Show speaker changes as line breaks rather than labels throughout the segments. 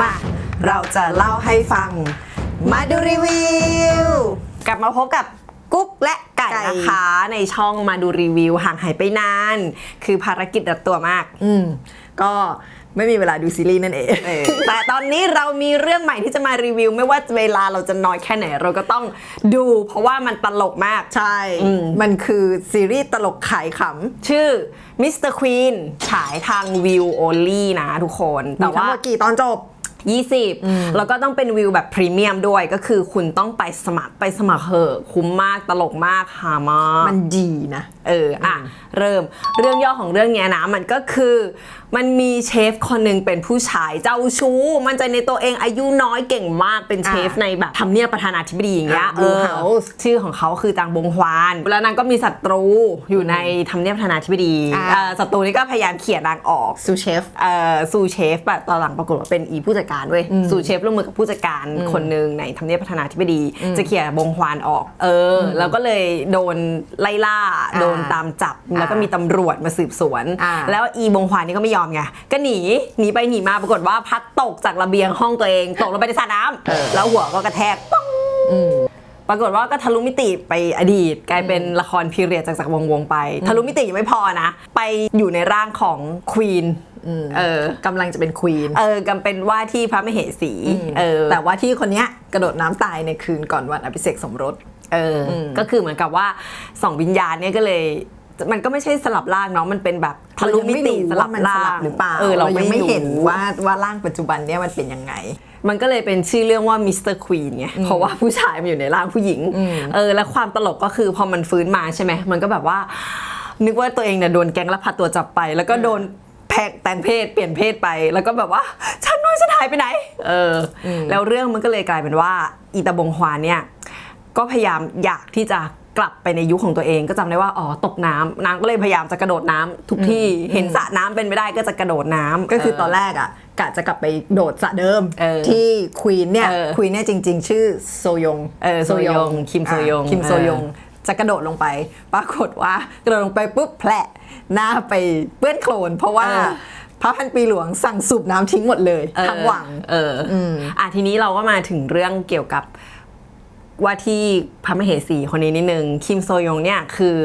มา เราจะเล่าให้ฟัง มาดูรีวิว กลับมาพบกับกุ๊กและไก่
ไก่
นะคะในช่องมาดูรีวิวห่างหายไปนาน คือภารกิจรัดตัวมาก
อืม ก็ไม่มีเวลาดูซีรีส์นั่นเอง
เออแต่ตอนนี้เรามีเรื่องใหม่ที่จะมารีวิว ไม่ว่าเวลาเราจะน้อยแค่ไหน เราก็ต้องดู เพราะว่ามันตลกมาก
ใช่
อืม
มันคือซีรีส์ตลกขายข
ชื่อ Mr. Queen ฉายทางวิว only นะทุกคนำแต่
มีทั้ง
ว่า
หมดกี่ตอนจบ
20 แล้วก็ต้องเป็นวิวแบบพรีเมียมด้วยก็คือคุณต้องไปสมัครไปสมัครเหอะคุ้มมากตลกมากหามาก
มันดีนะ
เอออะเริ่มเรื่องย่อของเรื่องเนี้ยนะ มันก็คือมันมีเชฟคนหนึ่งเป็นผู้ชายเจ้าชู้ มันใจในตัวเองอายุน้อยเก่งมากเป็นเชฟ
อะ
ในแบบทำเนียบประธานาธิบดีอย่างเงี้ย
อะ
เอ
Blue
อ
House
ชื่อของเขาคือจางบงฮวานแล้วนางก็มีศัตรูอยู่ในทำเนียบประธานาธิบดี
อะ
เออศัตรูนี้ก็พยายามเขี่ยนางออก
ซูเชฟ
เอ่อซูเชฟแบบตอนหลังปรากฏว่าเป็นอีผู้จัดการเว้ยซูเชฟร่วมมือกับผู้จัดการคนหนึ่งในทำเนียบประธานาธิบดี จะเขี่ยบงฮวานออกเอออ แล้วก็เลยโดนไล่ล่า โดนตามจับ แล้วก็มีตำรวจมาสืบสวน
อ่า
แล้วอีบงฮวานนี่ก็ไม่ยอมไง ก็หนี หนีไปหนีมาปรากฏว่าพัดตกจากระเบียงห้องตัวเอง ตกลงไปในสระน้ำแล้วหัวก็กระแทกป้องปรากฏว่าก็ทะลุมิติไปอดีต กลายเป็นละครพีเรียดจากจากวงวงๆไป ทะลุมิติยังไม่พอนะ ไปอยู่ในร่างของควีน เออ
กำลังจะเป็นควีน
เออกำเป็นว่าที่พระมเหสีเออ
แต่ว่าที่คนเนี้ยกระโดดน้ำตายในคืนก่อนวันอภิเษกสมรส
เอออก็คือเหมือนกับว่าสองวิญญาณเนี่ยก็เลยมันก็ไม่ใช่สลับร่างเนาะมันเป็นแบบทะลุมิติสลับ
มันส
ร่า
ลั
ง
บหรือเปล่า
เออเรา
ยัง
ไม่
ไม่เห็น
รู้
ว่าว่าร่างปัจจุบันเนี้ยมันเป็นยังไง
มันก็เลยเป็นชื่อเรื่องว่ามิสเตอร์ควีนไงเพราะว่าผู้ชายมันอยู่ในร่างผู้หญิงเออแล้วความตลกก็คือพอมันฟื้นมาใช่ไหมมันก็แบบว่า นึกว่าตัวเองเนี่ยโดนแก๊งลักพาตัวจับไป แล้วก็โดน แพกแต่งเพศเปลี่ยนเพศไป แล้วก็แบบว่าฉันน้อยฉันหายไปไหนเอออ แล้วเรื่องมันก็เลยกลายเป็นว่าอีตาบงฮวานเนี่ยก็พยายามอยากที่จะกลับไปในยุคของตัวเองก็จำได้ว่าอ๋อตกน้ำนางก็เลยพยายามจะกระโดดน้ำทุกที่เห็นสระน้ำเป็นไม่ได้ก็จะกระโดดน้ำ
ก็คือ
เต
อนแรกอะกะจะกลับไปโดดสระเดิม
เออ
ที่ควีนเนี่ย
เออ
ควีนเนี่ยจริง ๆ ชื่อโซยง
เออโซยงคิมโซยง
อะคิมโซยง
เอ
จะกระโดดลงไป ปรากฏว่ากระโดดลงไปปุ๊บแผลหน้าไปเปื้อนโคลน เพราะว่า
เออ
พระพันปีหลวงสั่งสูบน้ำทิ้งหมดเลย
เออ
ทั้งหวัง
เออออะทีนี้เราก็มาถึงเรื่องเกี่ยวกับ ว่าที่พระมเหสีคนนี้นิดนึงคิมโซยงเนี่ยคือ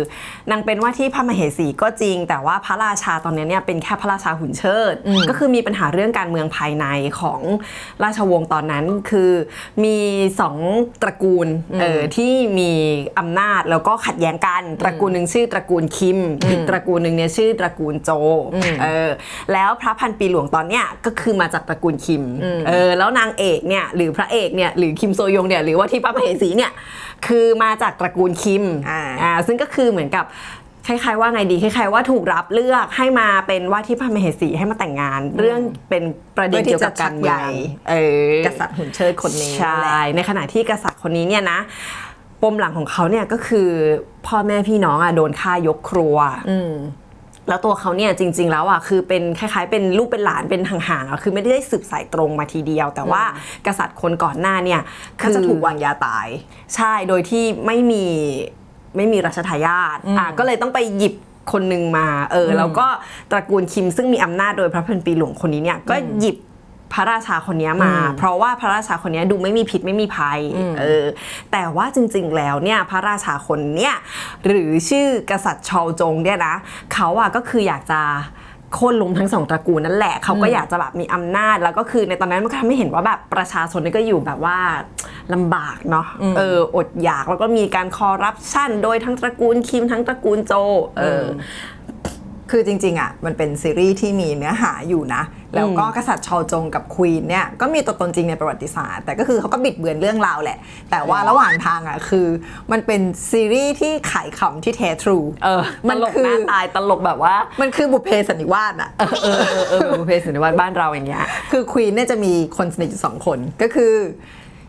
นางเป็นว่าที่พระมเหสีก็จริง แต่ว่าพระราชาตอนนี้เนี่ยเป็นแค่พระราชาหุ่นเชิด ก็คือมีปัญหาเรื่องการเมืองภายในของราชวงศ์ตอนนั้นคือมีสองตระกูลเออที่มีอำนาจแล้วก็ขัดแย้งกันตระกูลหนึ่งชื่อตระกูลคิมอีกตระกูลหนึ่งเนี่ยชื่อตระกูลโจเออแล้วพระพันปีหลวงตอนเนี้ยก็คือมาจากตระกูลคิมเออแล้วนางเอกเนี่ยหรือพระเอกเนี่ยหรือคิมโซยงเนี่ยหรือว่าที่พระมเหสีเนี่ยคือมาจากตระกูลคิม
อ่า
อ่าซึ่งก็คือเหมือนกับคล้ายๆว่าไงดีคล้ายๆว่าถูกรับเลือกให้มาเป็นว่าที่พระมเหสีให้มาแต่งงาน เรื่องเป็นประเด็นเกี่ยวกับการเมืองเออ
กษัตริย์หุ่นเชิดคนนี้
ใช่
นั่นแหละ
ในขณะที่กษัตริย์คนนี้เนี่ยนะปมหลังของเขาเนี่ยก็คือพ่อแม่พี่น้องอะโดนฆ่ายกครัว แล้วตัวเขาเนี่ยจริง ๆ แล้วอะคือเป็นคล้ายๆ เป็นลูกเป็นหลานเป็นห่างๆอะคือไม่ได้สืบสายตรงมาทีเดียว แต่ว่ากษัตริย์คนก่อนหน้าเนี่ย
ก็จะถูกวางยาตาย
ใช่โดยที่ไม่มีไม่มีรัชทายาทอะก็เลยต้องไปหยิบคนหนึ่งมาเอออแล้วก็ตระกูลคิมซึ่งมีอำนาจโดยพระพันปีหลวงคนนี้เนี่ยก็หยิบ พระราชาคนนี้มา เพราะว่าพระราชาคนนี้ดูไม่มีพิษไม่มีภัยเออแต่ว่าจริงๆแล้วเนี่ยพระราชาคนเนี่ยหรือชื่อกษัตริย์ชาวจงเนี่ยนะเขาอะก็คืออยากจะโค่นล้มทั้งสองตระกูลนั่นแหละเขาก็อยากจะแบบมีอำนาจ แล้วก็คือในตอนนั้นมันก็ทำให้เห็นว่าแบบประชาชนนี่ก็อยู่แบบว่าลำบากเนาะเอออดอยากแล้วก็มีการคอร์รัปชันโดยทั้งตระกูลคิมทั้งตระกูลโจเอออ
คือจริงๆอะมันเป็นซีรีส์ที่มีเนื้อหาอยู่นะ แล้วก็กษัตริย์ชอจงกับควีนเนี่ยก็มีตัวตนจริงในประวัติศาสตร์ แต่ก็คือเขาก็บิดเบือนเรื่องราวแหละ แต่ว่าระหว่างทางอะคือมันเป็นซีรีส์ที่ขายขำที่แท้ทรู
เออ
มัน
ตลก
คือ
หน้าตายตลกแบบว่า
มันคือบุพเพสันนิวาสอะ
เออเออเออเออบุพเพสันนิวาสบ้านเราอย่างเงี้ย
คือควีนเนี่ยจะมีคนสนิทอยู่สองคนก็คือ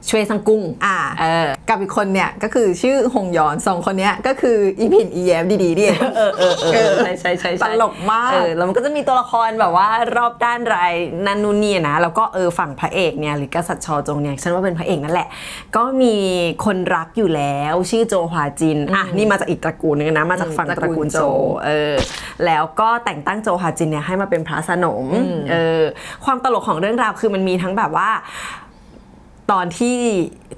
ชเวซังกุ้ง
อ่า
เออ
กับอีกคนเนี่ยก็คือชื่อฮงยอนสองคนเนี้ยก็คืออีพินอีแยมดีๆนี่เอง
เออเออเออใช่ใช่ใช่ใช่
ตลกมาก
เออแล้วมันก็จะมีตัวละครแบบว่ารอบด้านไรายนันนูนนี่นะ แล้วก็เออฝั่งพระเอกเนี่ยหรือกษัตริย์ชอจงเนี่ยฉันว่าเป็นพระเอกนั่นแหละ ก็มีคนรักอยู่แล้วชื่อโจฮวาจินอะนี่มาจากอีกตระกูลนึงนะมาจากฝั่ง
ต
ต
ระ
ระ
กู
กู
ล
ล
โจ
โจเออแล้วก็แต่งตั้งโจฮวาจินเนี่ยให้มาเป็นพระสนมเออความตลกของเรื่องราวคือมันมีทั้งแบบว่า ตอนที่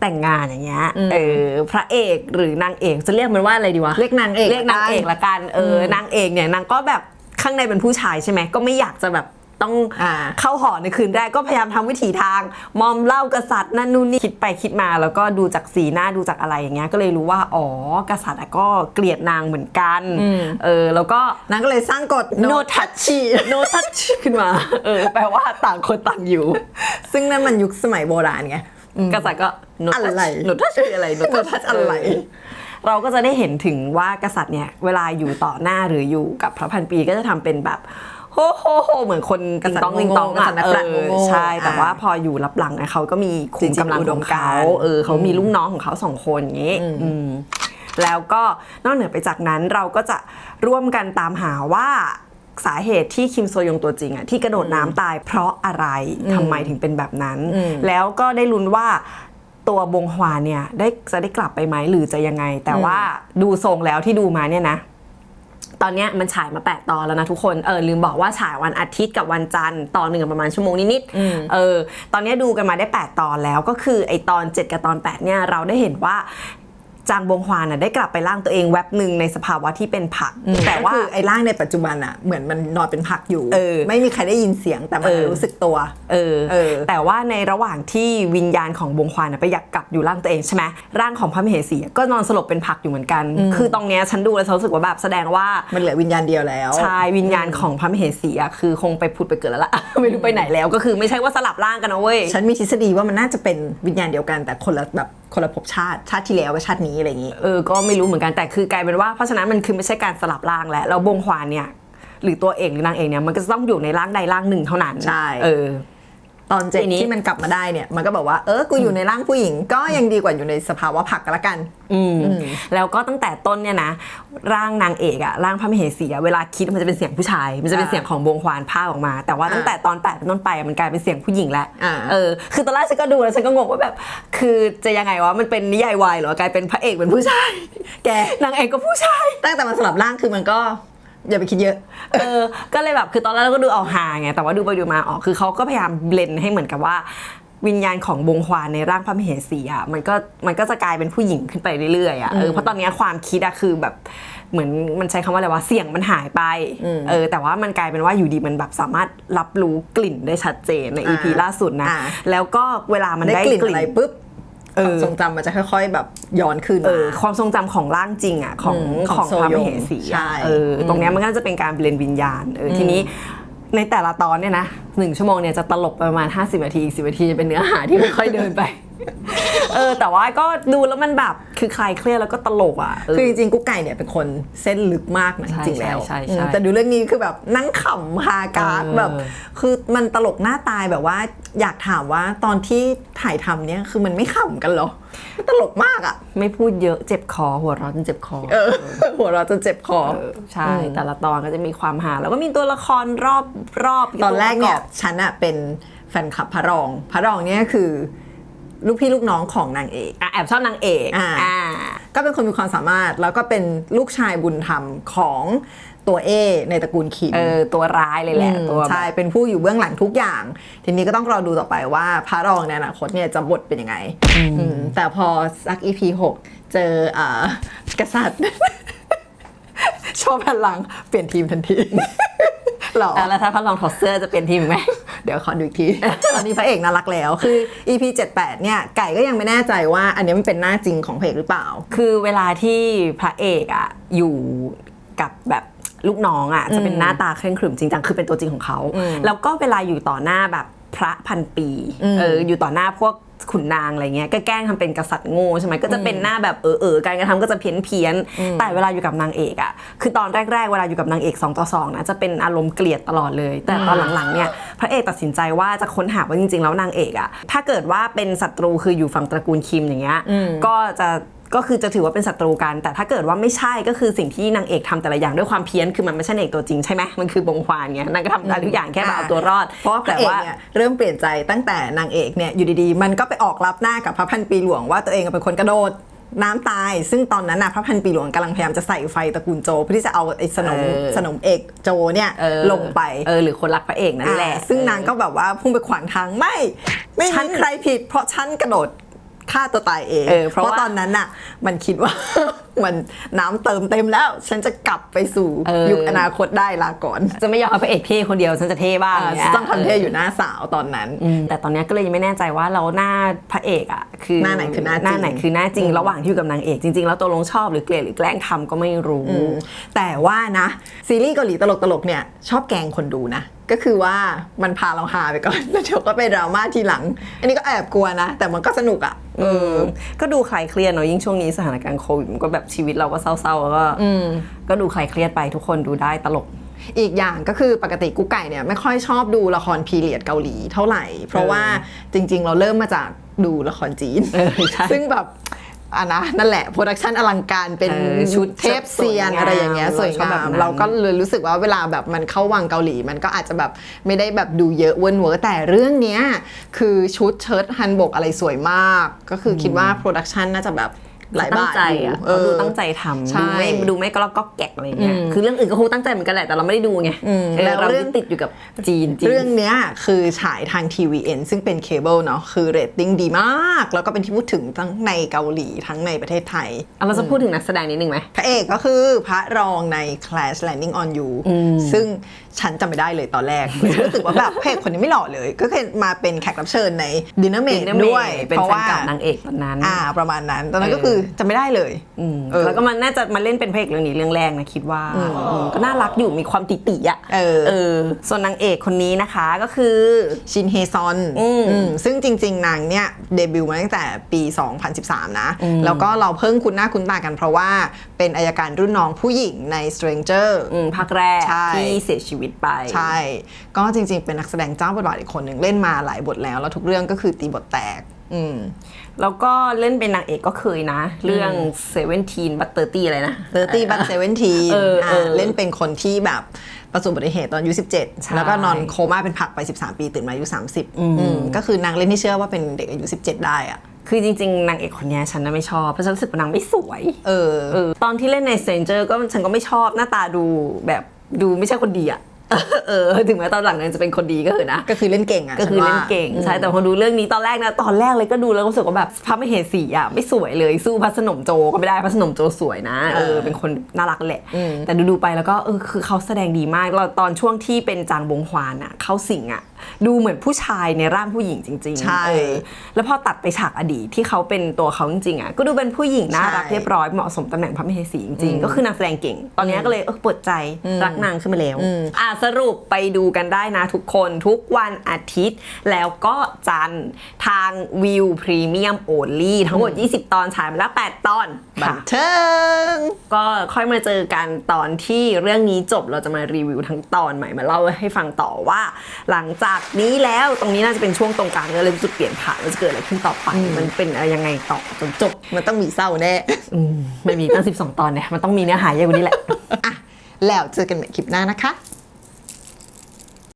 แต่งงานอย่างเงี้ยเออพระเอกหรือนางเอกจะเรียกมันว่าอะไรดีวะ
เรียกนางเอก
เรียกนางเอกละกันเออนางเอกเนี่ยนางก็แบบข้างในเป็นผู้ชายใช่ไหมก็ไม่อยากจะแบบต้อง
อ่า
เข้าหอในคืนแรกก็พยายามทำวิถีทาง มอมเหล่ากษัตริย์นั่นนู่นนี่คิดไปคิดมา แล้วก็ดูจากสีหน้าดูจากอะไรอย่างเงี้ยก็เลยรู้ว่าอ๋อกษัตริย์อะก็เกลียดนางเหมือนกันเออแล้วก็
นางก็เลยสร้างกฎ
no touch no touch ขึ้นมาเออแปลว่าต่างคนต่างอยู่
ซึ่งนั่นมันยุคสมัยโบราณไง
กษัตริย์ก็ no touch
อะไร
no touch คืออะไร no touch
touch อะไร
เเราก็จะได้เห็นถึงว่ากษัตริย์เนี่ยเวลาอยู่ต่อหน้าหรืออยู่กับพระพันปีก็จะทำเป็นแบบโฮโฮโฮเหมือนคนติงตองติงตอง
กษัตริย์นักปราชญ์
เออ
โง่ๆ
ใช่แต่
อ่า
ว่าพออยู่รับหลังเนี่ยเขาก็มีขุมกำลังของเขา
จริงๆอุดมการณ์
เออเขามีลูกน้องของเขาสองคนอย่างนี้อืมแล้วก็นอกเหนือไปจากนั้นเราก็จะร่วมกันตามหาว่า สาเหตุที่คิมโซยงตัวจริงอะที่กระโดดน้ำตายเพราะอะไรทำไมถึงเป็นแบบนั้น แล้วก็ได้ลุ้นว่าตัวบงฮวาเนี่ยได้จะได้กลับไปไหมหรือจะยังไง แต่ว่าดูทรงแล้วที่ดูมาเนี่ยนะตอนเนี้ยมันฉายมา 8 ตอนแล้วนะทุกคน เออลืมบอกว่าฉายวันอาทิตย์กับวันจันทร์ตอนหนึ่งประมาณชั่วโมงนิดๆ เออ ตอนเนี้ยดูกันมาได้ 8 ตอนแล้วก็คือไอตอน 7 กับตอน 8 เนี่ยเราได้เห็นว่า จางบงฮวานน่ะได้กลับไปร่างตัวเองแวบหนึ่งในสภาวะที่เป็นผัก แต่ว่า
ก็คือไอ้ร่างในปัจจุบันอะเหมือนมันนอนเป็นผักอยู่
เออ
ไม่มีใครได้ยินเสียงแต่มัน
เออ
รู้สึกตัว
เออ
เออ
แต่ว่าในระหว่างที่วิญญาณของบงควานน่ะไปอยากกลับอยู่ร่างตัวเองใช่ไหมร่างของพระมเหสีก็นอนสลบเป็นผักอยู่เหมือนกัน คือตรงเนี้ยฉันดูแล้วฉันรู้สึกว่าแบบแสดงว่า
มันเหลือวิญญาณเดียวแล้ว
ใช่วิญญาณของพระมเหสีอะคือคงไปผุดไปเกิดแล้วล่ะไม่รู้ไปไหนแล้วก็คือไม่ใช่ว่าสลับร่างกันนะเว้ย
ฉันมีทฤษฎีว่ามันน่าจะเป็นวิญญาณเดียวกันแต่คนละแบบคนละภพชาติชาติที่แล้วกับชาตินี้อะไรอย่างงี้
เออ ก็ไม่รู้เหมือนกันแต่คือกลายเป็นว่าเพราะฉะนั้นมันคือไม่ใช่การสลับร่างแล้วแล้วบงควานเนี่ยหรือตัวเอกหรือนางเอกเนี่ยมันก็จะต้องอยู่ในร่างใดร่างหนึ่งเท่านั้น
ใช่
เออ
ตอนเจ็ด
ทีนี้
ที่มันกลับมาได้เนี่ยมันก็บอกว่าเออกูอยู่ในร่างผู้หญิง ก็ยังดีกว่าอยู่ในสภาวะผักก็แล้วกัน
อืมแล้วก็ตั้งแต่ต้นเนี่ยนะ ร่างนางเอกอะร่างพระมเหสีอะเวลาคิดมันจะเป็นเสียงผู้ชาย มันจะเป็น
อ่า
เสียงของบงควานพากออกมา แต่ว่าตั้งแต่ตอนแปดเป็นต้นไปอะมันกลายเป็นเสียงผู้หญิงแล้ว
อ่า
เออคือตอนแรกฉันก็ดูแล้วฉันก็งงว่าแบบ คือจะยังไงวะมันเป็นนิยายวายเหรอกลายเป็นพระเอกเป็นผู้ชาย
แก
นางเอกก็ผู้ชาย
ตั้งแต่มันสลับร่างคือมันก็ อย่าไปคิดเยอะ
เออ ก็เลยแบบคือตอนแรกเราก็ดูเอาหาไง แต่ว่าดูไปดูมาออกคือเขาก็พยายามเบลนให้เหมือนกับว่า วิญญาณของบงควานในร่างพระมเหสีอะมันก็มันก็จะกลายเป็นผู้หญิงขึ้นไปเรื่อยๆอะเออเพราะตอนเนี้ยความคิดอะคือแบบเหมือนมันใช้คำว่าอะไรวะเสียงมันหายไปเออแต่ว่ามันกลายเป็นว่าอยู่ดีมันแบบสามารถรับรู้กลิ่นได้ชัดเจนใน EP
อ่า
ล่าสุดนะ
อ่า
แล้วก็เวลามัน
ได้
ได้
กลิ่นอะไรปุ๊บ
เอ
ความ
อ
ทรงจำมันจะค่อย ๆ แบบย้อนคืน
เอ
มา
อความทรงจำของร่างจริงอะของ
อืม
ของ
ของโซ
พระ
โย
มเหสี
ใช่
อะเอออตรงเนี้ยมันก็จะเป็นการเบลนวิญญาณเอออทีนี้ ในแต่ละตอนเนี่ยนะหนึ่งชั่วโมงเนี่ยจะตลกประมาณ 50นาทีอีกสินาทีจะเป็นเนื้อหาที่ค่อยๆเดินไป เออ แต่ว่าก็ดูแล้วมันแบบคือคลายเครียดแล้วก็ตลกอะเออ
คือจริงๆกุ๊กไก่เนี่ยเป็นคนเส้นลึกมากนะ
ใช่
จริงๆแล้ว
ใช่ใช่ใช่
อืมแต่ดูเรื่องนี้คือแบบนั่งขำฮากาก
เออ
แบบ คือมันตลกหน้าตายแบบว่าอยากถามว่าตอนที่ถ่ายทำเนี่ยคือมันไม่ขำกันเหรอมันตลกมากอะ
ไม่พูดเยอะเจ็บคอ หัวเร้อนจนเจ็บคอ
เออ หัวเราะจนเจ็บคอ
เออใช่แต่ละตอนก็จะมีความหา แล้วก็มีตัวละครรอบรอบ
ตอนแรกเนี่ย
ตัวประอบ
ฉันอะเป็นแฟนคลับพระรอง พระรองเนี่ยคือ ลูกพี่ลูกน้องของนางเอก
อะแอบชอบนางเอก
อ่า
อ่า
ก็เป็นคนมีความสามารถแล้วก็เป็นลูกชายบุญธรรมของ ตัวเอในตระกูลคิม
เออตัวร้ายเลยแหละ
อืม
ตัวแบบ
ใช่เป็นผู้อยู่เบื้องหลังทุกอย่าง ทีนี้ก็ต้องรอดูต่อไปว่าพระรองในอนาคตเนี่ยจะบทเป็นยังไงอืมแต่พอสักอีพีหกเจออ่ากษัตริย์ชอบพลังเปลี่ยนทีมทันที หรอ
อะแล้วถ้าพระรองถอดเสื้อจะเป็นทีมไหม
เดี๋ยวขอดูอีกที ตอนนี้พระเอกน่ารักแล้ว คือ EP 78 เนี่ย ไก่ก็ยังไม่แน่ใจว่า อันนี้มันเป็นหน้าจริงของพระเอกหรือเปล่า
คือเวลาที่พระเอกอะอยู่กับแบบ ลูกน้องอะจะเป็นหน้าตาเคร่งขรึมจริงจังคือเป็นตัวจริงของเขาแล้วก็เวลาอยู่ต่อหน้าแบบพระพันปีเอออยู่ต่อหน้าพวกขุนนางอะไรเงี้ยก็แกล้งทำเป็นกษัตริย์โง่ใช่ไหมก็จะเป็นหน้าแบบเออเออการกระทำก็จะเพี้ยนเพี้ยนๆแต่เวลาอยู่กับนางเอกอะคือตอนแรกๆเวลาอยู่กับนางเอก2ต่อ2นะจะเป็นอารมณ์เกลียดตลอดเลย แต่ตอนหลังๆเนี่ยพระเอกตัดสินใจว่าจะค้นหาว่าจริงๆแล้วนางเอกอะถ้าเกิดว่าเป็นศัตรูคืออยู่ฝั่งตระกูลคิมอย่างเงี้ยก็จะ ก็คือจะถือว่าเป็นศัตรูกัน แต่ถ้าเกิดว่าไม่ใช่ก็คือสิ่งที่นางเอกทำแต่ละอย่างด้วยความเพี้ยนคือมันไม่ใช่นางเอกตัวจริงใช่ไหมมันคือบงควานเงี้ยนางก็ทำได้ทุกอย่างแค่แบบเอาตัวรอด
เพราะว่าพระ
แต่
เอกเนี่ยเริ่มเปลี่ยนใจตั้งแต่นางเอกเนี่ยอยู่ดีๆ มันก็ไปออกรับหน้ากับพระพันปีหลวงว่าตัวเองเป็นคนกระโดดน้ำตาย ซึ่งตอนนั้นนะพระพันปีหลวงกำลังพยายามจะใส่ไฟตระกูลโจเพื่อที่จะเอาไอ้สนม
เออ
สนมเอกโจเนี่ย
เออ
ลงไป
เออหรือคนรักพระเอกนั่นแหละ
อ่าซึ่งนางก็แบบว่าพุ่งไปขวางทางไม่ ไม่
ฉั
มี
น
ใครผิด เพราะฉันกระโดด ฆ่าตัวตายเอง
เออเพราะว่า
ตอนนั้นน่ะ มันคิดว่ามันน้ำเติมเต็มแล้ว ฉันจะกลับไปสู่
เออ
ยุคอนาคตได้ลาก่อน
จะไม่ยอมให้พระเอกเท่คนเดียว ฉันจะเท่บ้าง
อ่า
เนี่ย
ต้องทำเท่อยู่หน้าสาวตอนนั้น
อืมแต่ตอนเนี้ยก็เลยยังไม่แน่ใจว่าเราหน้าพระเอกอะคือ
หน้าไหนคือหน้าจริง
หน้าไหนคือหน้าจริงระหว่างที่อยู่กับนางเอกจริง ๆ แล้วตัวลงชอบหรือเกลียดหรือแกล้งทำก็ไม่รู้
แต่ว่านะ ซีรีส์เกาหลีตลกๆเนี่ยชอบแกล้งคนดูนะ ก็คือว่ามันพาเราฮาไปก่อนแล้วเดี๋ยวก็ไปดราม่าทีหลัง อันนี้ก็แอบกลัวนะ แต่มันก็สนุกอะ่ะ
เออก็ดูคลายเครียดเนอะยิ่งช่วงนี้สถานการณ์โควิดมันก็แบบชีวิตเราก็เศร้าๆแล้วก็ก็ดูคลายเครียดไปทุกคนดูได้ตลก
อีกอย่างก็คือปกติกุ๊กไก่เนี่ยไม่ค่อยชอบดูละครพีเรียดเกาหลีเท่าไหร่ เพราะว่าจริง ๆ เราเริ่มมาจากดูละครจีน
เออใช่
ซึ่งแบบ อะนะนั่นแหละโปรดักชันอลังการเป็น
เออชุด
เทปเซียน
สวยงาม
อะไรอย่างเงี้ยสวย
เราชอบแบ
งา
บ
ม
นั้น
เราก็เลยรู้สึกว่าเวลาแบบมันเข้าวังเกาหลี มันก็อาจจะแบบไม่ได้แบบดูเยอะเวิร์นเวอร์แต่เรื่องเนี้ยคือชุดเชิ้ตฮันบกอะไรสวยมาก ก็คือคิดว่าโปรดักชันน่าจะแบบ หลาย
ตั้
บางท
ใจ
อยู่
อะ
เอ
เขา
อ
ดูตั้งใจทำ
ใช่
ดูไม่ดูไม่ก็แล้วก็แกะอะไรเงี้ยคือเรื่องอื่นก็คงตั้งใจเหมือนกันแหละแต่เราไม่ได้ดูไง
อืม
เออ
แล้ว
เรา
เรื่อง
ติดอยู่กับจีนจีน
เรื่องเนี้ยคือฉายทาง TVN ซึ่งเป็นเคเบิลเนาะคือเรตติ้งดีมาก แล้วก็เป็นที่พูดถึงทั้งในเกาหลีทั้งในประเทศไทย
เอาเราจะพูดถึงนักแสดงนิดนึงไหม
พระเอกก็คือพระรองใน Clash Landing on You ซึ่งฉันจำไม่ได้เลยตอนแรกรู้สึกว่าแบบพระเอกคนนี้ไม่หล่อเลย ก็เคยมาเป็นแขกรับเชิญใน Dinner Mate ด้วย
เป็น
เพราะ
แฟน
ว่า
เก่านางเอกตอนนั้น
อ่าประมาณนั้นตอนนั้นก็คือจำไม่ได้เลย
ม
เออ
แล้วก็มันน่าจะมาเล่นเป็นพระเอกเรื่องนี้เรื่องแรกนะคิดว่าอืมก็น่ารักอยู่มีความติติๆอะ
เออ
เออส่วนนางเอกคนนี้นะคะก็คือ
ชินเฮซอน
อืม
อืมซึ่งจริง ๆ นางเนี่ยเดบิวต์มาตั้งแต่ปี 2013 นะ แล้วก็เราเพิ่งคุ้นหน้าคุ้นตากันเพราะว่าเป็นอายการรุ่นน้องผู้หญิงใน Stranger
อืมภาคแรก
ใช่
ที่เสียชีวิตไป
ใช่ ก็จริง ๆ เป็นนักแสดงเจ้าบทบาทอีกคนหนึ่งเล่นมาหลายบทแล้ว แล้วทุกเรื่องก็คือตีบทแตก อืม
แล้วก็เล่นเป็นนางเอกก็เคยนะ เรื่องเซเว่นทีนบัตเตอร์ตี้อะไรนะ
30 but 17
เออเออ
เล่นเป็นคนที่แบบประสบอุบัติเหตุตอนอายุ
ใช่
17 แล้วก็นอนโคม่าเป็นผักไป 13 ปีตื่นมาอายุ 30อืมก็คือนางเล่นที่เชื่อว่าเป็นเด็กอายุ 17 ได้อะ
คือจริง ๆ นางเอกคนเนี้ยฉันน่ะไม่ชอบ เพราะฉันรู้สึกว่านางไม่สวย
เออ
เออตอนที่เล่นใน Stranger ก็ฉันก็ไม่ชอบหน้าตาดูแบบดูไม่ใช่คนดีอะ เออถึงแม้ตอนหลังนั้นจะเป็นคนดีก็เถอะนะ
ก็คือเล่นเก่งอะ
ก็คือ
ฉั
เล่
ว่าน
เก่งใช่แต่พอดูเรื่องนี้ตอนแรกนะตอนแรกเลยก็ดูแล้วก็รู้สึกว่าแบบพระมเหสีอะไม่สวยเลยสู้พระสนมโจก็ไม่ได้พระสนมโจสวยนะเออเป็นคนน่ารักแหละ แต่ดูดูๆไปแล้วก็เออคือเขาแสดงดีมากเราตอนช่วงที่เป็นจางบงฮวานอะเขาสิงอะดูเหมือนผู้ชายในร่างผู้หญิงจริงๆ
ใช่
เออแล้วพอตัดไปฉากอดีตที่เขาเป็นตัวเขาจริงๆอะก็ดูเป็นผู้หญิงน่ารัก
ใช่
เรียบร้อยเหมาะสมตำแหน่งพระมเหสีจริงๆ ก็คือนางแสดงเก่ง ตอนนี้ก็เลยเออเปิดใจรักนางขึ้นมาแล้วอะสรุปไปดูกันได้นะทุกคนทุกวันอาทิตย์ แล้วก็จันทร์ทางวิวพรีเมียมโอลี่ทั้งหมด 20 ตอนฉายมาแล้ว 8 ตอน
บัน
ค่ะ
เทิง
ก็ค่อยมาเจอกันตอนที่เรื่องนี้จบเราจะมารีวิวทั้งตอนใหม่มาเล่าให้ฟังต่อว่า หลังจากนี้แล้วตรงนี้น่าจะเป็นช่วงตรงกลางก็เลยรู้สึกเปลี่ยนผ่านว่าจะเกิดอะไรขึ้นต่อไปมันเป็นอะไรยังไงต่อจนจบ
มันต้องมีเศร้าแน่
อืมไม่มีตั้ง 12 ตอนเนี่ยมันต้องมีเนื้อหาเยอะกว่านี้แหละ
อะแล้วเจอกันใหม่คลิปหน้านะคะ